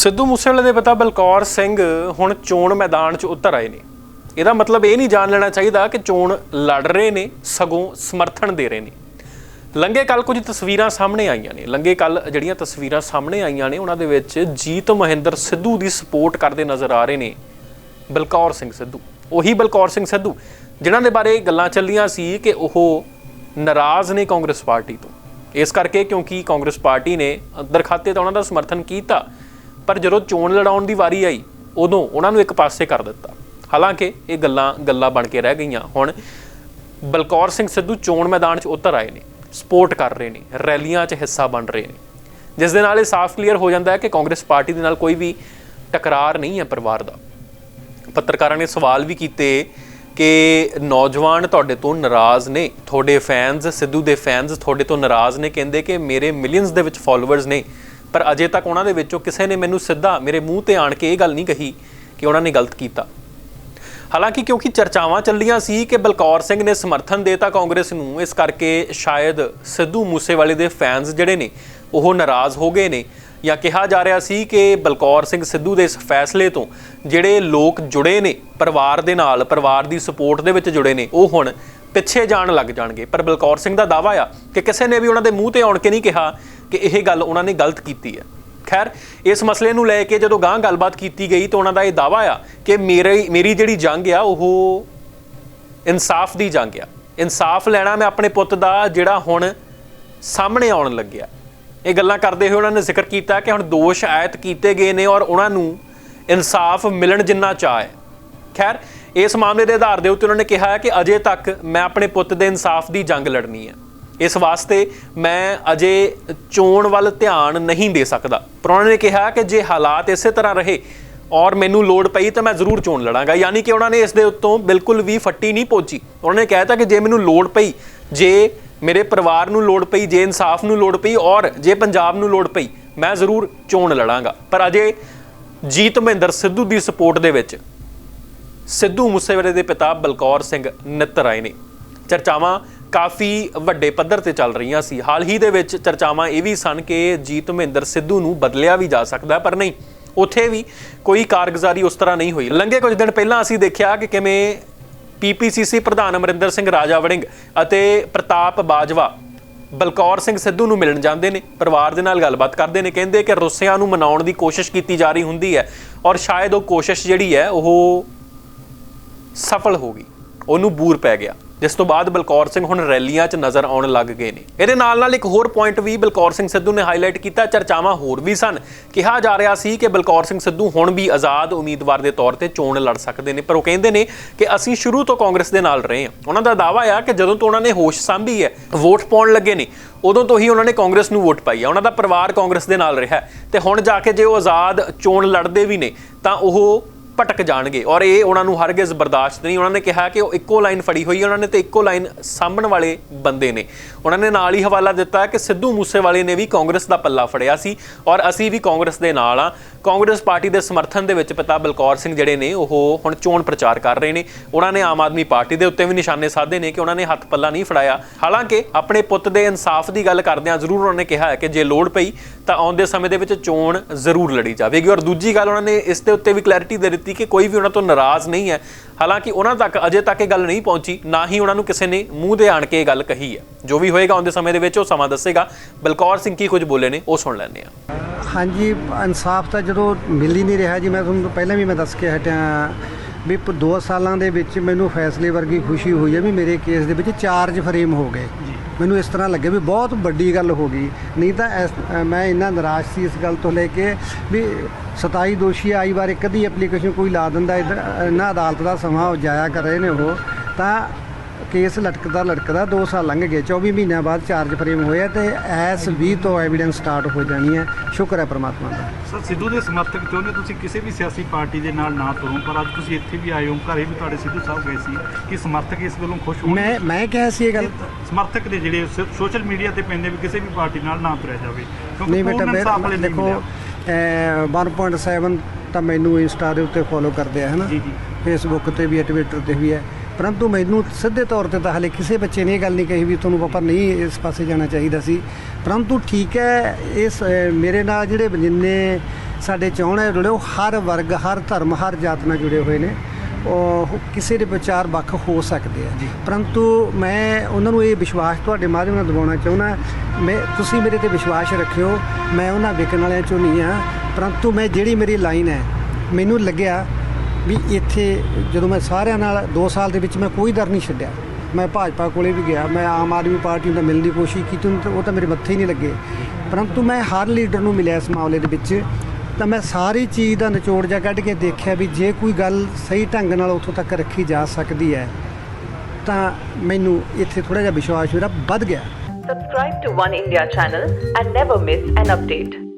ਸਿੱਧੂ ਮੂਸੇਵਾਲੇ ਦੇ ਪਿਤਾ ਬਲਕੌਰ ਸਿੰਘ ਹੁਣ ਚੋਣ ਮੈਦਾਨ 'ਚ ਉਤਰ ਆਏ ਨੇ। ਇਹਦਾ ਮਤਲਬ ਇਹ ਨਹੀਂ ਜਾਣ ਲੈਣਾ ਚਾਹੀਦਾ ਕਿ ਚੋਣ ਲੜ ਰਹੇ ਨੇ, ਸਗੋਂ ਸਮਰਥਨ ਦੇ ਰਹੇ ਨੇ। ਲੰਗੇ ਕੱਲ ਕੁਝ ਤਸਵੀਰਾਂ ਸਾਹਮਣੇ ਆਈਆਂ ਨੇ। ਲੰਗੇ ਕੱਲ ਜਿਹੜੀਆਂ ਤਸਵੀਰਾਂ ਸਾਹਮਣੇ ਆਈਆਂ ਨੇ, ਉਹਨਾਂ ਦੇ ਵਿੱਚ ਜੀਤ ਮਹਿੰਦਰ ਸਿੱਧੂ ਦੀ ਸਪੋਰਟ ਕਰਦੇ ਨਜ਼ਰ ਆ ਰਹੇ ਨੇ ਬਲਕੌਰ ਸਿੰਘ ਸਿੱਧੂ। ਉਹੀ ਬਲਕੌਰ ਸਿੰਘ ਸਿੱਧੂ, ਜਿਨ੍ਹਾਂ ਦੇ ਬਾਰੇ ਗੱਲਾਂ ਚੱਲੀਆਂ ਸੀ ਕਿ ਉਹ ਨਾਰਾਜ਼ ਨੇ ਕਾਂਗਰਸ ਪਾਰਟੀ ਤੋਂ। ਇਸ ਕਰਕੇ ਕਿਉਂਕਿ ਕਾਂਗਰਸ ਪਾਰਟੀ ਨੇ ਅੰਦਰ ਖਾਤੇ ਤਾਂ ਉਹਨਾਂ ਦਾ ਸਮਰਥਨ ਕੀਤਾ ਪਰ ਜਦੋਂ ਚੋਣ ਲੜਾਉਣ ਦੀ ਵਾਰੀ ਆਈ, ਉਦੋਂ ਉਹਨਾਂ ਨੂੰ ਇੱਕ ਪਾਸੇ ਕਰ ਦਿੱਤਾ। ਹਾਲਾਂਕਿ ਇਹ ਗੱਲਾਂ ਗੱਲਾਂ ਬਣ ਕੇ ਰਹਿ ਗਈਆਂ। ਹੁਣ ਬਲਕੌਰ ਸਿੰਘ ਸਿੱਧੂ ਚੋਣ ਮੈਦਾਨ 'ਚ ਉਤਰ ਆਏ ਨੇ, ਸਪੋਰਟ ਕਰ ਰਹੇ ਨੇ, ਰੈਲੀਆਂ 'ਚ ਹਿੱਸਾ ਬਣ ਰਹੇ ਨੇ। ਜਿਸ ਦੇ ਨਾਲ ਇਹ ਸਾਫ਼ ਕਲੀਅਰ ਹੋ ਜਾਂਦਾ ਹੈ ਕਿ ਕਾਂਗਰਸ ਪਾਰਟੀ ਦੇ ਨਾਲ ਕੋਈ ਵੀ ਟਕਰਾਰ ਨਹੀਂ ਹੈ ਪਰਿਵਾਰ ਦਾ। ਪੱਤਰਕਾਰਾਂ ਨੇ ਸਵਾਲ ਵੀ ਕੀਤੇ ਕਿ ਨੌਜਵਾਨ ਤੁਹਾਡੇ ਤੋਂ ਨਾਰਾਜ਼ ਨੇ, ਤੁਹਾਡੇ ਫੈਨਸ ਸਿੱਧੂ ਦੇ ਫੈਨਸ ਤੁਹਾਡੇ ਤੋਂ ਨਾਰਾਜ਼ ਨੇ, ਕਹਿੰਦੇ ਕਿ ਮੇਰੇ ਮਿਲੀਅਨਸ ਦੇ ਵਿੱਚ ਫਾਲੋਅਰਸ ਨੇ। ਪਰ ਅਜੇ ਤੱਕ ਉਹਨਾਂ ਦੇ ਵਿੱਚੋਂ ਕਿਸੇ ਨੇ ਮੈਨੂੰ ਸਿੱਧਾ ਮੇਰੇ ਮੂੰਹ ਤੇ ਆਣ ਕੇ ਇਹ ਗੱਲ ਨਹੀਂ ਕਹੀ ਕਿ ਉਹਨਾਂ ਨੇ ਗਲਤ ਕੀਤਾ। ਹਾਲਾਂਕਿ ਕਿਉਂਕਿ ਚਰਚਾਵਾਂ ਚੱਲੀਆਂ ਸੀ ਕਿ ਬਲਕੌਰ ਸਿੰਘ ਨੇ ਸਮਰਥਨ ਦੇਤਾ ਕਾਂਗਰਸ ਨੂੰ, ਇਸ ਕਰਕੇ ਸ਼ਾਇਦ ਸਿੱਧੂ ਮੂਸੇਵਾਲੇ ਦੇ ਫੈਨਸ ਜਿਹੜੇ ਨੇ, ਉਹ ਨਾਰਾਜ਼ ਹੋ ਗਏ ਨੇ ਜਾਂ ਕਿਹਾ ਜਾ ਰਿਹਾ ਸੀ ਕਿ ਬਲਕੌਰ ਸਿੰਘ ਸਿੱਧੂ ਦੇ ਇਸ ਫੈਸਲੇ ਤੋਂ ਜਿਹੜੇ ਲੋਕ ਜੁੜੇ ਨੇ, ਪਰਿਵਾਰ ਦੇ ਨਾਲ, ਪਰਿਵਾਰ ਦੀ ਸਪੋਰਟ ਦੇ ਵਿੱਚ ਜੁੜੇ ਨੇ, ਉਹ ਹੁਣ ਪਿੱਛੇ ਜਾਣ ਲੱਗ ਜਾਣਗੇ। ਪਰ ਬਲਕੌਰ ਸਿੰਘ ਦਾ ਦਾਵਾ ਆ ਕਿ ਕਿਸੇ ਨੇ ਵੀ ਉਹਨਾਂ ਦੇ ਮੂੰਹ ਤੇ ਆਉਣ ਕੇ ਨਹੀਂ ਕਿਹਾ ਕਿ ਇਹ ਗੱਲ ਉਹਨਾਂ ਨੇ ਗਲਤ ਕੀਤੀ ਹੈ। ਖੈਰ, ਇਸ ਮਸਲੇ ਨੂੰ ਲੈ ਕੇ ਜਦੋਂ ਗਾਂ ਗੱਲਬਾਤ ਕੀਤੀ ਗਈ ਤਾਂ ਉਹਨਾਂ ਦਾ ਇਹ ਦਾਵਾ ਆ ਕਿ ਮੇਰੀ ਮੇਰੀ ਜਿਹੜੀ ਜੰਗ ਆ, ਉਹ ਇਨਸਾਫ ਦੀ ਜੰਗ ਆ। ਇਨਸਾਫ ਲੈਣਾ ਮੈਂ ਆਪਣੇ ਪੁੱਤ ਦਾ ਜਿਹੜਾ ਹੁਣ ਸਾਹਮਣੇ ਆਉਣ ਲੱਗਿਆ। ਇਹ ਗੱਲਾਂ ਕਰਦੇ ਹੋਏ ਉਹਨਾਂ ਨੇ ਜ਼ਿਕਰ ਕੀਤਾ ਕਿ ਹੁਣ ਦੋਸ਼ ਆਇਤ ਕੀਤੇ ਗਏ ਨੇ ਔਰ ਉਹਨਾਂ ਨੂੰ ਇਨਸਾਫ ਮਿਲਣ ਜਿੰਨਾ ਚਾਹ ਹੈ। ਖੈਰ ਇਸ ਮਾਮਲੇ ਦੇ ਆਧਾਰ ਦੇ ਉੱਤੇ ਉਹਨਾਂ ਨੇ ਕਿਹਾ ਕਿ ਅਜੇ ਤੱਕ ਮੈਂ ਆਪਣੇ ਪੁੱਤ ਦੇ ਇਨਸਾਫ ਦੀ ਜੰਗ ਲੜਨੀ ਹੈ। ਇਸ ਵਾਸਤੇ ਮੈਂ ਅਜੇ ਚੋਣ ਵੱਲ ਧਿਆਨ ਨਹੀਂ ਦੇ ਸਕਦਾ। ਪਰ ਉਹਨਾਂ ਨੇ ਕਿਹਾ ਕਿ ਜੇ ਹਾਲਾਤ ਇਸੇ ਤਰ੍ਹਾਂ ਰਹੇ ਔਰ ਮੈਨੂੰ ਲੋੜ ਪਈ ਤਾਂ ਮੈਂ ਜ਼ਰੂਰ ਚੋਣ ਲੜਾਂਗਾ। ਯਾਨੀ ਕਿ ਉਹਨਾਂ ਨੇ ਇਸ ਦੇ ਉੱਤੋਂ ਬਿਲਕੁਲ ਵੀ ਫੱਟੀ ਨਹੀਂ ਪਹੁੰਚੀ। ਉਹਨਾਂ ਨੇ ਕਹਿਤਾ ਕਿ ਜੇ ਮੈਨੂੰ ਲੋੜ ਪਈ, ਜੇ ਮੇਰੇ ਪਰਿਵਾਰ ਨੂੰ ਲੋੜ ਪਈ, ਜੇ ਇਨਸਾਫ ਨੂੰ ਲੋੜ ਪਈ ਔਰ ਜੇ ਪੰਜਾਬ ਨੂੰ ਲੋੜ ਪਈ, ਮੈਂ ਜ਼ਰੂਰ ਚੋਣ ਲੜਾਂਗਾ। ਪਰ ਅਜੇ ਜੀਤ ਮਹਿੰਦਰ ਸਿੱਧੂ ਦੀ ਸਪੋਰਟ ਦੇ ਵਿੱਚ ਸਿੱਧੂ ਮੂਸੇਵਾਲੇ ਦੇ ਪਿਤਾ ਬਲਕੌਰ ਸਿੰਘ ਨਿੱਤਰ ਆਏ ਨੇ। ਚਰਚਾਵਾਂ ਕਾਫੀ ਵੱਡੇ ਪੱਧਰ ਤੇ ਚੱਲ ਰਹੀਆਂ ਸੀ। ਹਾਲ ਹੀ ਦੇ ਵਿੱਚ ਚਰਚਾਵਾਂ ਇਹ ਵੀ ਸਨ ਕਿ ਜੀਤ ਮਹਿੰਦਰ ਸਿੱਧੂ ਨੂੰ ਬਦਲਿਆ ਵੀ ਜਾ ਸਕਦਾ, ਪਰ ਨਹੀਂ। ਉੱਥੇ ਵੀ ਕੋਈ ਕਾਰਗੁਜ਼ਾਰੀ ਉਸ ਤਰ੍ਹਾਂ ਨਹੀਂ ਹੋਈ। ਲੰਘੇ ਕੁਝ ਦਿਨ ਪਹਿਲਾਂ ਅਸੀਂ ਦੇਖਿਆ ਕਿ ਕਿਵੇਂ ਪੀਪੀਸੀਸੀ ਪ੍ਰਧਾਨ ਅਮਰਿੰਦਰ ਸਿੰਘ ਰਾਜਾ ਵੜਿੰਗ ਅਤੇ ਪ੍ਰਤਾਪ ਬਾਜਵਾ ਬਲਕੌਰ ਸਿੰਘ ਸਿੱਧੂ ਨੂੰ ਮਿਲਣ ਜਾਂਦੇ ਨੇ। ਪਰਿਵਾਰ ਦੇ ਨਾਲ ਗੱਲਬਾਤ ਕਰਦੇ ਨੇ। ਕਹਿੰਦੇ ਕਿ ਰੁੱਸਿਆਂ ਨੂੰ ਮਨਾਉਣ ਦੀ ਕੋਸ਼ਿਸ਼ ਕੀਤੀ ਜਾ ਰਹੀ ਹੁੰਦੀ ਹੈ ਔਰ ਸ਼ਾਇਦ ਉਹ ਕੋਸ਼ਿਸ਼ ਜਿਹੜੀ ਹੈ ਉਹ ਸਫਲ ਹੋ ਗਈ। ਉਹਨੂੰ ਬੂਰ ਪੈ ਗਿਆ। ਜਿਸ ਤੋਂ ਬਾਅਦ ਬਲਕੌਰ ਸਿੰਘ ਹੁਣ ਰੈਲੀਆਂ 'ਚ ਨਜ਼ਰ ਆਉਣ ਲੱਗ ਗਏ ਨੇ। ਇਹਦੇ ਨਾਲ ਨਾਲ ਇੱਕ ਹੋਰ ਪੁਆਇੰਟ ਵੀ ਬਲਕੌਰ ਸਿੰਘ ਸਿੱਧੂ ਨੇ ਹਾਈਲਾਈਟ ਕੀਤਾ। ਚਰਚਾਵਾਂ ਹੋਰ ਵੀ ਸਨ। ਕਿਹਾ ਜਾ ਰਿਹਾ ਸੀ ਕਿ ਬਲਕੌਰ ਸਿੰਘ ਸਿੱਧੂ ਹੁਣ ਵੀ ਆਜ਼ਾਦ ਉਮੀਦਵਾਰ ਦੇ ਤੌਰ ਤੇ ਚੋਣ ਲੜ ਸਕਦੇ ਨੇ। ਪਰ ਉਹ ਕਹਿੰਦੇ ਨੇ ਕਿ ਅਸੀਂ ਸ਼ੁਰੂ ਤੋਂ ਕਾਂਗਰਸ ਦੇ ਨਾਲ ਰਹੇ ਹਾਂ। ਉਹਨਾਂ ਦਾ ਦਾਅਵਾ ਆ ਕਿ ਜਦੋਂ ਤੋਂ ਉਹਨਾਂ ਨੇ ਹੋਸ਼ ਸੰਭੀ ਹੈ, ਵੋਟ ਪਾਉਣ ਲੱਗੇ ਨੇ, ਉਦੋਂ ਤੋਂ ਹੀ ਉਹਨਾਂ ਨੇ ਕਾਂਗਰਸ ਨੂੰ ਵੋਟ ਪਾਈ ਹੈ। ਉਹਨਾਂ ਦਾ ਪਰਿਵਾਰ ਕਾਂਗਰਸ ਦੇ ਨਾਲ ਰਿਹਾ ਹੈ। ਤੇ ਹੁਣ ਜਾ ਕੇ ਜੇ ਉਹ ਆਜ਼ਾਦ ਚੋਣ ਲੜਦੇ ਵੀ ਨੇ, ਤਾਂ ਉਹ ਭਟਕ ਜਾਣਗੇ। ਔਰ ਇਹ ਉਹਨਾਂ ਨੂੰ ਹਰਗਿਜ਼ ਬਰਦਾਸ਼ਤ ਨਹੀਂ। ਉਹਨਾਂ ਨੇ ਕਿਹਾ ਕਿ ਉਹ ਇੱਕੋ ਲਾਈਨ ਫੜੀ ਹੋਈ ਉਹਨਾਂ ਨੇ ਤੇ ਇੱਕੋ ਲਾਈਨ ਸਾਂਭਣ ਵਾਲੇ ਬੰਦੇ ਨੇ। ਉਹਨਾਂ ਨੇ ਨਾਲ ਹੀ ਹਵਾਲਾ ਦਿੱਤਾ ਕਿ ਸਿੱਧੂ ਮੂਸੇਵਾਲੇ ਨੇ ਵੀ ਕਾਂਗਰਸ ਦਾ ਪੱਲਾ ਫੜਿਆ ਸੀ ਔਰ ਅਸੀਂ ਵੀ ਕਾਂਗਰਸ ਦੇ ਨਾਲ ਆ ਕਾਂਗਰਸ ਪਾਰਟੀ ਦੇ ਸਮਰਥਨ ਦੇ ਵਿੱਚ ਪਿਤਾ ਬਲਕੌਰ ਸਿੰਘ ਜਿਹੜੇ ਨੇ, ਉਹ ਹੁਣ ਚੋਣ ਪ੍ਰਚਾਰ ਕਰ ਰਹੇ ਨੇ। ਉਹਨਾਂ ਨੇ ਆਮ ਆਦਮੀ ਪਾਰਟੀ ਦੇ ਉੱਤੇ ਵੀ ਨਿਸ਼ਾਨੇ ਸਾਧੇ ਨੇ ਕਿ ਉਹਨਾਂ ਨੇ ਹੱਥ ਪੱਲਾ ਨਹੀਂ ਫੜਾਇਆ। ਹਾਲਾਂਕਿ ਆਪਣੇ ਪੁੱਤ ਦੇ ਇਨਸਾਫ ਦੀ ਗੱਲ ਕਰਦਿਆਂ ਜ਼ਰੂਰ ਉਹਨਾਂ ਨੇ ਕਿਹਾ ਕਿ ਜੇ ਲੋੜ ਪਈ ਤਾਂ ਆਉਂਦੇ ਸਮੇਂ ਦੇ ਵਿੱਚ ਚੋਣ ਜ਼ਰੂਰ ਲੜੀ ਜਾਵੇਗੀ। ਔਰ ਦੂਜੀ ਗੱਲ ਉਹਨਾਂ ਨੇ ਇਸ ਦੇ ਉੱਤੇ ਵੀ ਕਲੈਰਿਟੀ ਦੇ ਦਿੱਤੀ ਕਿ ਕੋਈ ਵੀ ਉਹਨਾਂ ਤੋਂ ਨਾਰਾਜ਼ ਨਹੀਂ ਹੈ। ਹਾਲਾਂਕਿ ਉਹਨਾਂ ਤੱਕ ਅਜੇ ਤੱਕ ਇਹ ਗੱਲ ਨਹੀਂ ਪਹੁੰਚੀ, ਨਾ ਹੀ ਉਹਨਾਂ ਨੂੰ ਕਿਸੇ ਨੇ ਮੂੰਹ ਦੇ ਆਣ ਕੇ ਇਹ ਗੱਲ ਕਹੀ ਹੈ। ਜੋ ਵੀ ਹੋਏਗਾ ਆਉਂਦੇ ਸਮੇਂ ਦੇ ਵਿੱਚ ਉਹ ਸਮਾਂ ਦੱਸੇਗਾ। ਬਲਕੌਰ ਸਿੰਘ ਕੀ ਕੁਝ ਬੋਲੇ ਨੇ, ਉਹ ਸੁਣ ਲੈਂਦੇ ਆ ਹਾਂਜੀ, ਇਨਸਾਫ ਤਾਂ ਜਦੋਂ ਮਿਲ ਹੀ ਨਹੀਂ ਰਿਹਾ ਜੀ, ਮੈਂ ਤੁਹਾਨੂੰ ਪਹਿਲਾਂ ਵੀ ਮੈਂ ਦੱਸ ਕੇ ਹਟਿਆ ਵੀ 2 ਸਾਲਾਂ ਦੇ ਵਿੱਚ ਮੈਨੂੰ ਫੈਸਲੇ ਵਰਗੀ ਖੁਸ਼ੀ ਹੋਈ ਹੈ ਵੀ ਮੇਰੇ ਕੇਸ ਦੇ ਵਿੱਚ ਚਾਰਜ ਫਰੇਮ ਹੋ ਗਏ। ਮੈਨੂੰ ਇਸ ਤਰ੍ਹਾਂ ਲੱਗਿਆ ਵੀ ਬਹੁਤ ਵੱਡੀ ਗੱਲ ਹੋ ਗਈ। ਨਹੀਂ ਤਾਂ ਮੈਂ ਇੰਨਾ ਨਿਰਾਸ਼ ਸੀ ਇਸ ਗੱਲ ਤੋਂ ਲੈ ਕੇ ਵੀ 27 ਦੋਸ਼ੀ ਆਈ ਵਾਰ ਇੱਕ ਅੱਧੀ ਐਪਲੀਕੇਸ਼ਨ ਕੋਈ ਲਾ ਦਿੰਦਾ ਇਧਰ ਇਹਨਾਂ ਅਦਾਲਤ ਦਾ ਸਮਾਂ ਜਾਇਆ ਕਰ ਰਹੇ ਨੇ ਉਹ। ਤਾਂ ਕੇਸ ਲਟਕਦਾ ਲਟਕਦਾ 2 ਸਾਲ ਲੰਘ ਗਏ 24 ਮਹੀਨਿਆਂ ਬਾਅਦ ਚਾਰਜ ਫਰੇਮ ਹੋਇਆ ਤੇ ਐਸ 20 ਤੋਂ ਐਵੀਡੈਂਸ ਸਟਾਰਟ ਹੋ ਜਾਣੀ ਹੈ। ਸ਼ੁਕਰ ਹੈ ਪ੍ਰਮਾਤਮਾ ਦਾ। ਸਰ ਸਿੱਧੂ ਦੇ ਸਮਰਥਕ ਚਾਹੁੰਦੇ ਤੁਸੀਂ ਕਿਸੇ ਵੀ ਸਿਆਸੀ ਪਾਰਟੀ ਦੇ ਨਾਲ ਨਾ ਤੁਰੋ ਪਰ ਅੱਜ ਤੁਸੀਂ ਇੱਥੇ ਵੀ ਆਏ ਹੋ ਘਰੇ ਵੀ ਤੁਹਾਡੇ ਸਿੱਧੂ ਸਾਹਿਬ ਗਏ ਸੀ ਕਿ ਸਮਰਥਕ ਇਸ ਗੱਲੋਂ ਖੁਸ਼ ਹੋਣ। ਮੈਂ ਮੈਂ ਕਿਹਾ ਸੀ ਇਹ ਗੱਲ ਸਮਰਥਕ ਦੇ ਜਿਹੜੇ ਸੋਸ਼ਲ ਮੀਡੀਆ ਤੇ ਪੈਂਦੇ ਵੀ ਕਿਸੇ ਵੀ ਪਾਰਟੀ ਨਾਲ ਨਾ ਤੁਰਿਆ ਜਾਵੇ। ਕਿਉਂਕਿ ਨਹੀਂ ਬੇਟਾ ਪੂਰਨ ਇਨਸਾਫ ਨਹੀਂ ਦੇਖੋ ਮਿਲਿਆ। ਅਹ, 1.7 ਤਾਂ ਮੈਨੂੰ ਇੰਸਟਾ ਦੇ ਉੱਤੇ ਫੋਲੋ ਕਰਦੇ ਆ ਹਨਾ? ਜੀ, ਜੀ। ਫੇਸਬੁੱਕ ਤੇ ਵੀ ਹੈ ਟਵਿੱਟਰ ਤੇ ਵੀ ਹੈ ਪਰੰਤੂ ਮੈਨੂੰ ਸਿੱਧੇ ਤੌਰ ਤੇ ਤਾਂ ਹਲੇ ਕਿਸੇ ਬੱਚੇ ਨੇ ਇਹ ਗੱਲ ਨਹੀਂ ਕਹੀ ਵੀ ਤੁਹਾਨੂੰ ਪਾਪਾ ਨਹੀਂ ਇਸ ਪਾਸੇ ਜਾਣਾ ਚਾਹੀਦਾ ਸੀ। ਪਰੰਤੂ ਠੀਕ ਹੈ ਇਸ ਮੇਰੇ ਨਾਲ ਜਿਹੜੇ ਜਿੰਨੇ ਸਾਡੇ ਚਾਹੁਣ ਜੁੜੇ ਉਹ ਹਰ ਵਰਗ ਹਰ ਧਰਮ ਹਰ ਜਾਤ ਨਾਲ ਜੁੜੇ ਹੋਏ ਨੇ। ਉਹ ਕਿਸੇ ਦੇ ਵਿਚਾਰ ਵੱਖ ਹੋ ਸਕਦੇ ਆ। ਪਰੰਤੂ ਮੈਂ ਉਹਨਾਂ ਨੂੰ ਇਹ ਵਿਸ਼ਵਾਸ ਤੁਹਾਡੇ ਮਾਧਿਅਮ ਨਾਲ ਦਿਵਾਉਣਾ ਚਾਹੁੰਦਾ। ਮੈਂ ਤੁਸੀਂ ਮੇਰੇ ਤੇ ਵਿਸ਼ਵਾਸ ਰੱਖਿਓ ਮੈਂ ਉਹਨਾਂ ਵਿਕਣ ਵਾਲਿਆਂ ਚੋਂ ਨਹੀਂ ਆ। ਪਰੰਤੂ ਮੈਂ ਜਿਹੜੀ ਮੇਰੀ ਲਾਈਨ ਹੈ ਮੈਨੂੰ ਲੱਗਿਆ ਵੀ ਇੱਥੇ ਜਦੋਂ ਮੈਂ ਸਾਰਿਆਂ ਨਾਲ 2 ਸਾਲ ਦੇ ਵਿੱਚ ਮੈਂ ਕੋਈ ਦਰ ਨਹੀਂ ਛੱਡਿਆ। ਮੈਂ ਭਾਜਪਾ ਕੋਲੇ ਵੀ ਗਿਆ, ਮੈਂ ਆਮ ਆਦਮੀ ਪਾਰਟੀ ਨਾਲ ਮਿਲਣ ਦੀ ਕੋਸ਼ਿਸ਼ ਕੀਤੀ, ਉਹਨੂੰ ਉਹ ਤਾਂ ਮੇਰੇ ਮੱਥੇ ਹੀ ਨਹੀਂ ਲੱਗੇ। ਪਰੰਤੂ ਮੈਂ ਹਰ ਲੀਡਰ ਨੂੰ ਮਿਲਿਆ ਇਸ ਮਾਮਲੇ ਦੇ ਵਿੱਚ, ਤਾਂ ਮੈਂ ਸਾਰੀ ਚੀਜ਼ ਦਾ ਨਿਚੋੜ ਜਾ ਕੱਢ ਕੇ ਦੇਖਿਆ ਵੀ ਜੇ ਕੋਈ ਗੱਲ ਸਹੀ ਢੰਗ ਨਾਲ ਉੱਥੋਂ ਤੱਕ ਰੱਖੀ ਜਾ ਸਕਦੀ ਹੈ, ਤਾਂ ਮੈਨੂੰ ਇੱਥੇ ਥੋੜਾ ਜਿਹਾ ਵਿਸ਼ਵਾਸ ਮੇਰਾ ਵੱਧ ਗਿਆ। Subscribe to One India channel and never miss an update.